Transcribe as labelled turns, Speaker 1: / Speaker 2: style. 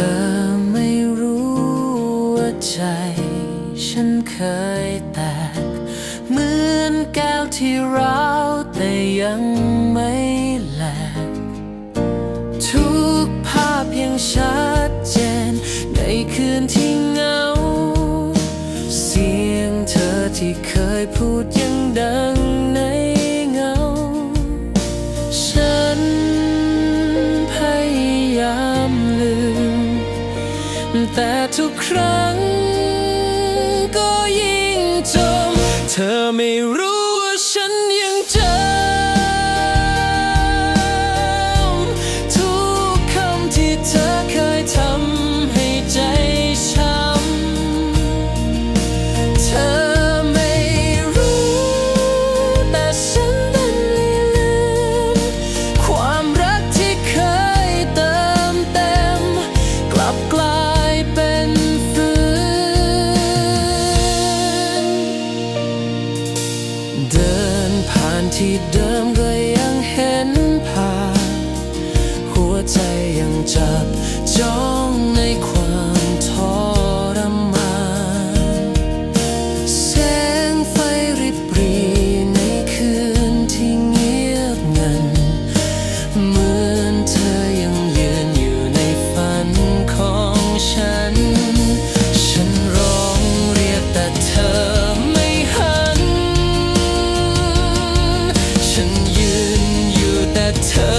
Speaker 1: อไม่รู้ว่าใจ ฉันเคยแตกเหมือนแก้วที่ร้าวแต่ยังไม่แหลกทุกภาพยังชัดเจน ในคืนที่เหงา เสียงเธอที่เคยพูดยังดัง ทุกครั้ง ก็ยิ่งจม เธอไม่รู้ 你的 better.